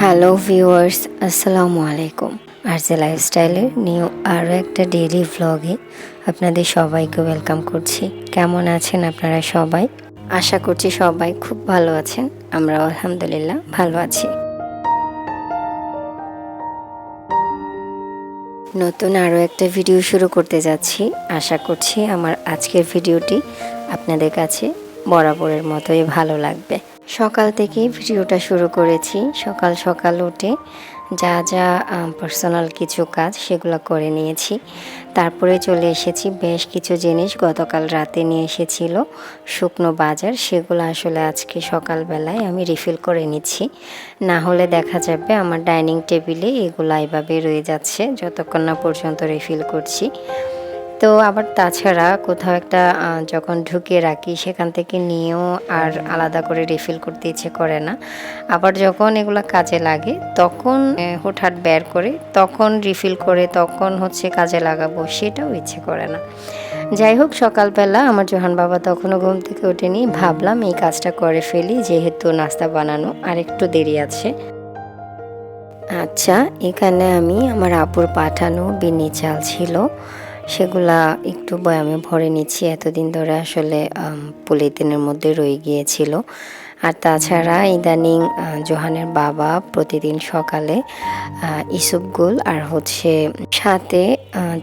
Hello viewers আসসালামু আলাইকুম RJ লাইফস্টাইলের new আরও একটা ডেইলি ভ্লগে আপনাদের সবাইকে ওয়েলকাম করছি। কেমন আছেন আপনারা সবাই? আশা করছি সবাই খুব ভালো আছেন। আমরা আলহামদুলিল্লাহ ভালো আছি। নতুন আরও একটা ভিডিও শুরু করতে যাচ্ছি। আশা করছি আমার আজকের ভিডিওটি আপনাদের কাছে বরাবরের মতোই ভালো লাগবে। সকাল থেকেই ভিডিওটা শুরু করেছি। সকাল সকাল উঠে যা যা পার্সোনাল কিছু কাজ সেগুলো করে নিয়েছি। তারপরে চলে এসেছি, বেশ কিছু জিনিস গতকাল রাতে নিয়ে এসেছিল, শুকনো বাজার, সেগুলো আসলে আজকে সকালবেলায় আমি রিফিল করে নিচ্ছি। না হলে দেখা যাবে আমার ডাইনিং টেবিলে এগুলো এভাবে রয়ে যাচ্ছে, যতক্ষণ না পর্যন্ত রিফিল করছি। তো আবার তাছাড়া কোথাও একটা যখন ঢুকিয়ে রাখি সেখান থেকে নিয়েও আর আলাদা করে রিফিল করতে ইচ্ছে করে না। আবার যখন এগুলো কাজে লাগে, তখন হুটহাট বের করে, তখন রিফিল করে, তখন হচ্ছে কাজে লাগাবো সেটাও ইচ্ছে করে না। যাই হোক, সকালবেলা আমার জোহান বাবা তখনও ঘুম থেকে ওঠেনি। ভাবলাম এই কাজটা করে ফেলি, যেহেতু নাস্তা বানানো আর একটু দেরি আছে। আচ্ছা এখানে আমি আমার আপুর পাঠানো বিনি চাল ছিল। সেগুলা একটু বয়ামে ভরে নিচ্ছি। এতদিন ধরে আসলে পলিথিনের মধ্যে রয়ে গিয়েছিল। আর তাছাড়া ইদানিং জোহানের বাবা প্রতিদিন সকালে ইসুপগুল আর হচ্ছে সাথে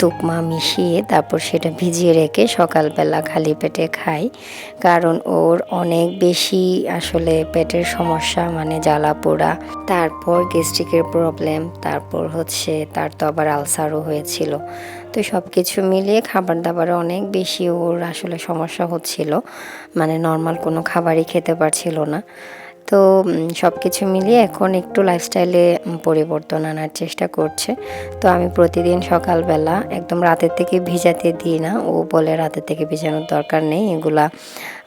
তুকমা মিশিয়ে তারপর সেটা ভিজিয়ে রেখে সকালবেলা খালি পেটে খাই। কারণ ওর অনেক বেশি আসলে পেটের সমস্যা মানে জ্বালা পোড়া। তারপর গ্যাস্ট্রিকের প্রবলেম, তারপর হচ্ছে তার তো আবার আলসারও হয়েছিল। তো সব কিছু মিলিয়ে খাবার দাবারে অনেক বেশি ওর আসলে সমস্যা হচ্ছিল। মানে নর্মাল কোনো খাবারই খেতে পারছিল না। তো সব কিছু মিলিয়ে এখন একটু লাইফস্টাইলে পরিবর্তন আনার চেষ্টা করছে। তো আমি প্রতিদিন সকালবেলা একদম রাতের থেকে ভিজাতে দিই না। ও বলে রাতের থেকে ভিজানোর দরকার নেই। এগুলা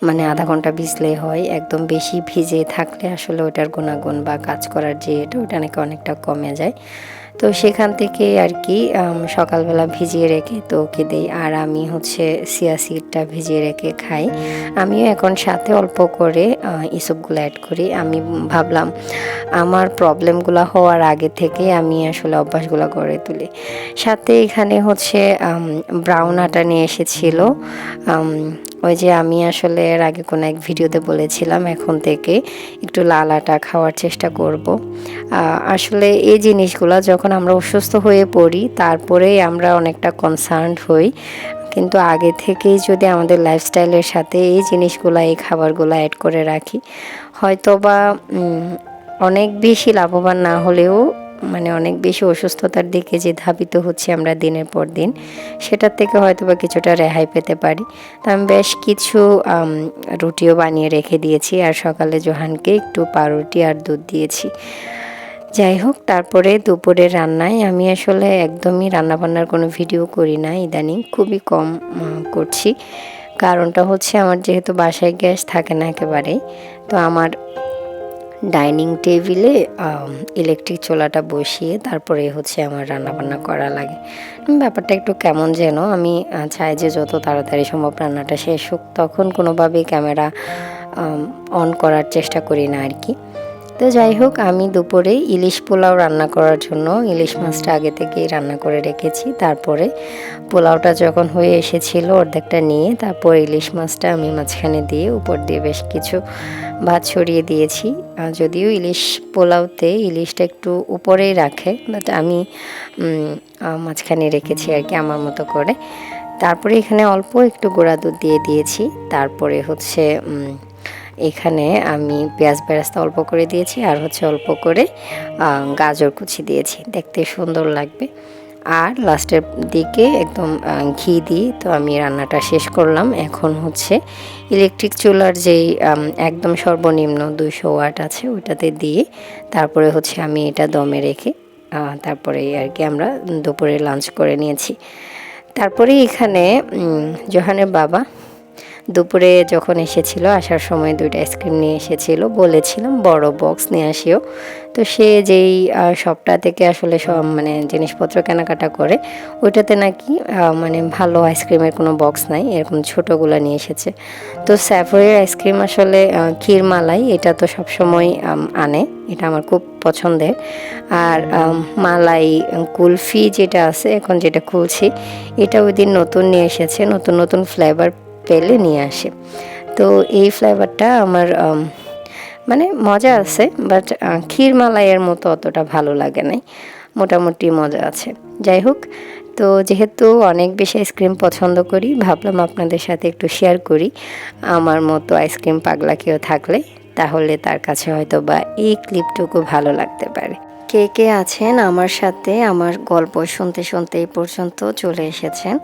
মানে আধা ঘণ্টা ভিজলেই হয়। একদম বেশি ভিজে থাকলে আসলে ওটার গুণাগুণ বা কাজ করার যে এটা, ওটা নাকি অনেকটা কমে যায়। তো সেখান থেকে আর কি সকালবেলা ভিজিয়ে রেখে তো ওকে দিই। আর আমি হচ্ছে সিয়া সিডটা ভিজিয়ে রেখে খাই। আমিও এখন সাথে অল্প করে এসবগুলো অ্যাড করি। আমি ভাবলাম, আমার প্রবলেমগুলো হওয়ার আগে থেকে আমি আসলে অভ্যাসগুলো গড়ে তুলি। সাথে এখানে হচ্ছে ব্রাউন আটা নিয়ে এসেছিল। ওই যে আমি আসলে এর আগে কোনো এক ভিডিওতে বলেছিলাম, এখন থেকে একটু লাল আটা খাওয়ার চেষ্টা করব। আসলে এই জিনিসগুলো যখন আমরা অসুস্থ হয়ে পড়ি, তারপরেই আমরা অনেকটা কনসার্নড হই। কিন্তু আগে থেকেই যদি আমাদের লাইফস্টাইলের সাথে এই জিনিসগুলো, এই খাবারগুলো অ্যাড করে রাখি হয়তো বা অনেক বেশি লাভবান না হলেও মানে অনেক বেশি অসুস্থতার দিকে যে ধাবিত হচ্ছে আমরা দিনের পর দিন, সেটার থেকে হয়তো বা কিছুটা রেহাই পেতে পারি। তো আমি বেশ কিছু রুটিও বানিয়ে রেখে দিয়েছি আর সকালে জোহানকে একটু পাউরুটি আর দুধ দিয়েছি। যাই হোক, তারপরে দুপুরের রান্নায় আমি আসলে একদমই রান্নাবান্নার কোনো ভিডিও করি না ইদানিং, খুবই কম করছি। কারণটা হচ্ছে আমার যেহেতু বাসায় গ্যাস থাকে না একেবারেই, তো আমার ডাইনিং টেবিলে ইলেকট্রিক চোলাটা বসিয়ে তারপরে হচ্ছে আমার রান্নাবান্না করা লাগে। ব্যাপারটা একটু কেমন যেন, আমি চাই যে যত তাড়াতাড়ি সম্ভব রান্নাটা শেষ হোক, তখন কোনোভাবেই ক্যামেরা অন করার চেষ্টা করি না আর কি। তো যাই হোক, আমি দুপুরে ইলিশ পোলাও রান্না করার জন্য ইলিশ মাছটা আগে থেকেই রান্না করে রেখেছি। তারপরে পোলাওটা যখন হয়ে এসেছিল অর্ধেকটা নিয়ে, তারপর ইলিশ মাছটা আমি মাঝখানে দিয়ে উপর দিয়ে বেশ কিছু ভাত ছড়িয়ে দিয়েছি। যদিও ইলিশ পোলাওতে ইলিশটা একটু উপরেই রাখে বাট আমি মাঝখানে রেখেছি আর কি আমার মতো করে। তারপরে এখানে অল্প একটু গোড়া দুধ দিয়ে দিয়েছি। তারপরে হচ্ছে এখানে আমি পেঁয়াজ বেরাস্তা অল্প করে দিয়েছি আর হচ্ছে অল্প করে গাজর কুচি দিয়েছি। দেখতে সুন্দর লাগবে। আর লাস্টের দিকে একদম ঘি দিয়ে তো আমি রান্নাটা শেষ করলাম। এখন হচ্ছে ইলেকট্রিক চুলার যেই একদম সর্বনিম্ন দুইশো ওয়াট আছে ওইটাতে দিয়ে তারপরে হচ্ছে আমি এটা দমে রেখে তারপরে আর কি আমরা দুপুরে লাঞ্চ করে নিয়েছি। তারপরে এখানে জোহানের বাবা দুপুরে যখন এসেছিল আসার সময় দুইটা আইসক্রিম নিয়ে এসেছিল বলেছিলাম বড় বক্স নিয়ে আসিও। তো সে যেই শপটা থেকে আসলে সব মানে জিনিসপত্র কেনাকাটা করে ওইটাতে নাকি মানে ভালো আইসক্রিমের কোনো বক্স নাই এরকম ছোটোগুলো নিয়ে এসেছে। তো স্যাফোয়ের আইসক্রিম আসলে আহ, ক্ষীর মালাই এটা তো সবসময় আনে এটা আমার খুব পছন্দের। আর মালাই কুলফি যেটা আছে এখন যেটা খুলছি এটা ওই দিন নতুন নিয়ে এসেছে নতুন নতুন ফ্লেভার পেলে নিয়ে আসে। তো এই ফ্লেভারটা আমার মানে মজা আছে বাট ক্ষীর মালাইয়ের মতো অতটা ভালো লাগে নাই। মোটামুটি মজা আছে। যাই হোক, তো যেহেতু অনেক বেশি আইসক্রিম পছন্দ করি, ভাবলাম আপনাদের সাথে একটু শেয়ার করি। আমার মতো আইসক্রিম পাগলা কেউ থাকলে, তাহলে তার কাছে হয়তো বা এই ক্লিপটুকু ভালো লাগতে পারে। কে কে আছেন আমার সাথে? আমার গল্প শুনতে শুনতে এই পর্যন্ত চলে এসেছেন।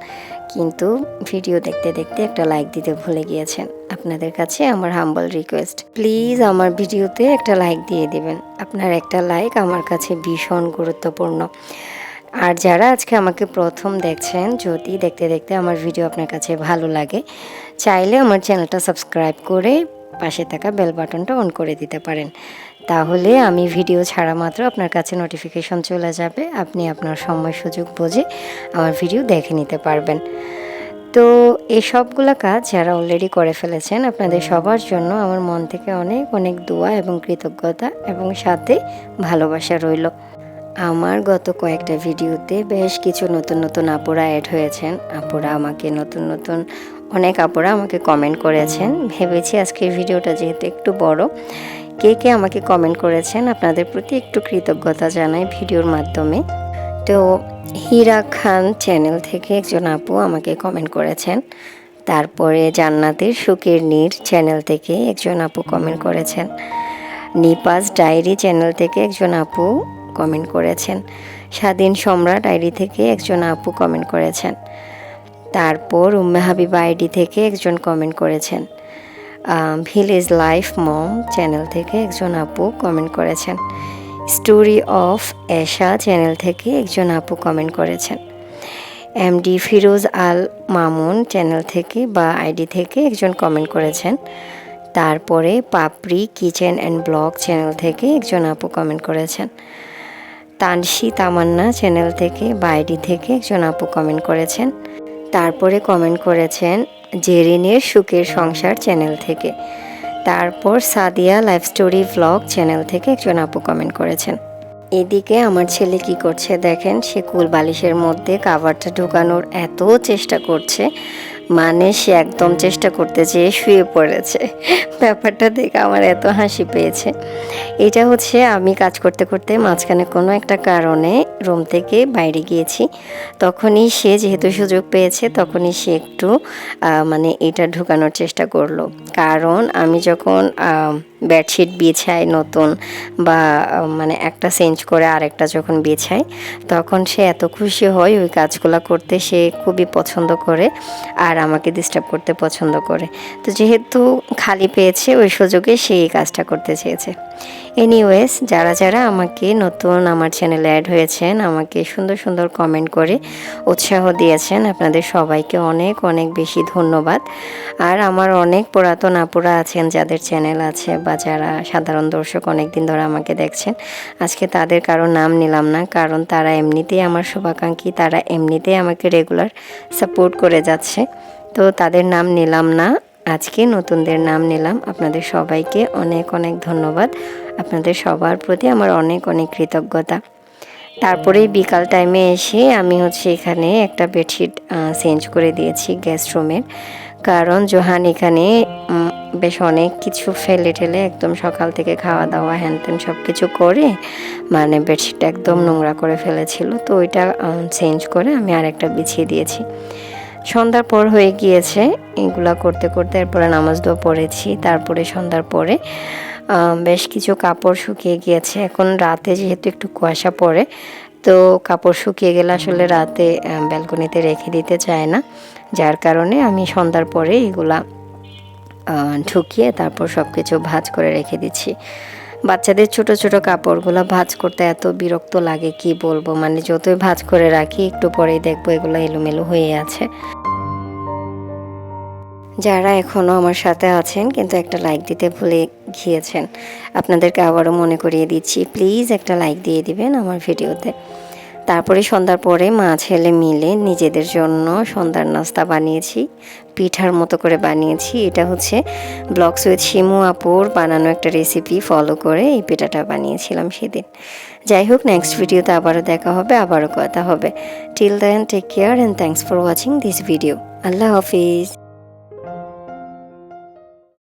কিন্তু ভিডিও দেখতে দেখতে একটা লাইক দিতে ভুলে গিয়েছেন। আপনাদের কাছে আমার হাম্বল রিকোয়েস্ট প্লিজ আমার ভিডিওতে একটা লাইক দিয়ে দিবেন। আপনার একটা লাইক আমার কাছে ভীষণ গুরুত্বপূর্ণ। আর যারা আজকে আমাকে প্রথম দেখছেন, যদি দেখতে দেখতে আমার ভিডিও আপনার কাছে ভালো লাগে, চাইলে আমার চ্যানেলটা সাবস্ক্রাইব করে পাশে থাকা বেল বাটনটা অন করে দিতে পারেন। তাহলে আমি ভিডিও ছাড়া মাত্র আপনার কাছে নোটিফিকেশন চলে যাবে। আপনি আপনার সময় সুযোগ বুঝে আমার ভিডিও দেখে নিতে পারবেন। তো এই সবগুলো কাজ যারা অলরেডি করে ফেলেছেন, আপনাদের সবার জন্য আমার মন থেকে অনেক অনেক দোয়া এবং কৃতজ্ঞতা এবং সাথে ভালোবাসা রইল। আমার গত কয়েকটা ভিডিওতে বেশ কিছু নতুন নতুন আপুরা অ্যাড হয়েছেন। আপুরা আমাকে নতুন নতুন অনেক আপুরা আমাকে কমেন্ট করেছেন। ভেবেছি আজকের ভিডিওটা যেহেতু একটু বড় কে কে আমাকে কমেন্ট করেছেন আপনাদের প্রতি একটু কৃতজ্ঞতা জানাই ভিডিওর মাধ্যমে। তো হীরা খান চ্যানেল থেকে একজন আপু আমাকে কমেন্ট করেছেন। তারপরে জান্নাতের সুখের নীর চ্যানেল থেকে একজন আপু কমেন্ট করেছেন। নিপাস ডায়েরি চ্যানেল থেকে একজন আপু কমেন্ট করেছেন। স্বাধীন সম্রাট ডায়েরি থেকে একজন আপু কমেন্ট করেছেন। তারপর উম্মে হাবিবা আইডি থেকে একজন কমেন্ট করেছেন। ভিলেজ লাইফ মম চ্যানেল থেকে একজন আপু কমেন্ট করেছেন স্টোরি অফ এশা চ্যানেল থেকে একজন আপু কমেন্ট করেছেন এমডি ফিরোজ আল মামুন চ্যানেল থেকে বা আইডি থেকে একজন কমেন্ট করেছেন তারপরে Papri kitchen and blog channel থেকে একজন আপু কমেন্ট করেছেন তানসি তামান্না চ্যানেল থেকে বা আইডি থেকে একজন আপু কমেন্ট করেছেন তারপরে কমেন্ট করেছেন জেরিনের সুখের সংসার চ্যানেল থেকে। তারপর Sadia life story vlog channel থেকে একজন আপু কমেন্ট করেছেন। এদিকে আমার ছেলে কি করছে দেখেন, সে কুল বালিশের মধ্যে কাভারটা ঢোকানোর এত চেষ্টা করছে। মানে সে একদম চেষ্টা করতে যেয়ে শুয়ে পড়েছে। ব্যাপারটা দেখে আমার এত হাসি পেয়েছে। এটা হচ্ছে আমি কাজ করতে করতে মাঝখানে কোনো একটা কারণে রুম থেকে বাইরে গিয়েছি। তখনই সে যেহেতু সুযোগ পেয়েছে, তখনই সে একটু মানে এটা ঢুকানোর চেষ্টা করল। কারণ আমি যখন বেডশিট বিছাই নতুন বা মানে একটা চেঞ্জ করে আরেকটা যখন বিছাই, তখন সে এত খুশি হয় ওই কাজগুলো করতে, সে খুবই পছন্দ করে। আর আমাকে ডিস্টার্ব করতে পছন্দ করে। তো যেহেতু খালি পেয়েছে, ওই সুযোগে সেই কাজটা করতে চেয়েছে। এনিওয়েজ যারা যারা আমাকে নতুন আমার চ্যানেলে অ্যাড হয়েছেন, আমাকে সুন্দর সুন্দর কমেন্ট করে উৎসাহ দিয়েছেন, আপনাদের সবাইকে অনেক অনেক বেশি ধন্যবাদ। আর আমার অনেক পুরাতন আপুরা আছেন যাদের চ্যানেল আছে বা যারা সাধারণ দর্শক অনেক দিন ধরে আমাকে দেখছেন, আজকে তাদের কারও নাম নিলাম না, কারণ তারা এমনিতেই আমার শুভাকাঙ্ক্ষী, তারা এমনিতেই আমাকে রেগুলার সাপোর্ট করে যাচ্ছে। তো তাদের নাম নিলাম না। আজকে নতুনদের নাম নিলাম। আপনাদের সবাইকে অনেক অনেক ধন্যবাদ। আপনাদের সবার প্রতি আমার অনেক অনেক কৃতজ্ঞতা। তারপরে বিকাল টাইমে এসে আমি হচ্ছে এখানে একটা বেডশিট চেঞ্জ করে দিয়েছি গেস্ট রুমের কারণ জোহান এখানে বেশ অনেক কিছু ফেলে ঠেলে একদম সকাল থেকে খাওয়া দাওয়া হ্যান ত্যান সব কিছু করে মানে বেডশিটটা একদম নোংরা করে ফেলেছিল। তো ওইটা চেঞ্জ করে আমি আরেকটা বিছিয়ে দিয়েছি। সন্ধ্যার পর হয়ে গিয়েছে। এগুলা করতে করতে এরপরে নামাজ দোয়া পড়েছি। তারপরে সন্ধ্যার পরে বেশ কিছু কাপড় শুকিয়ে গিয়েছে। এখন রাতে যেহেতু একটু কুয়াশা পড়ে, তো কাপড় শুকিয়ে গেলে আসলে রাতে ব্যালকনিতে রেখে দিতে চায় না। যার কারণে আমি সন্ধ্যার পরে এগুলা ঢুকিয়ে তারপর সব কিছু ভাঁজ করে রেখে দিচ্ছি। বাচ্চাদের ছোট ছোট কাপড়গুলো ভাজ করতে এত বিরক্ত লাগে, কি বলব? মানে যতই ভাজ করে রাখি, একটু পরেই দেখব এগুলো এলোমেলো হয়ে আছে। যারা এখনও আমার সাথে আছেন, কিন্তু একটা লাইক দিতে ভুলে গিয়েছেন, আপনাদেরকে আবারও মনে করিয়ে দিচ্ছি প্লিজ একটা লাইক দিয়ে দিবেন আমার ভিডিওতে তারপরে সন্ধ্যার পরে মা ছেলে মিলে নিজেদের জন্য সন্ধ্যার নাস্তা বানিয়েছি, পিঠার মতো করে বানিয়েছি। এটা হচ্ছে ব্লগস উইথ শিমু আপুর বানানো একটা রেসিপি ফলো করে এই পিঠাটা বানিয়েছিলাম সেদিন। যাই হোক নেক্সট ভিডিওতে আবারও দেখা হবে, আবারও কথা হবে। Till then take care and thanks for watching this video Allah Hafiz.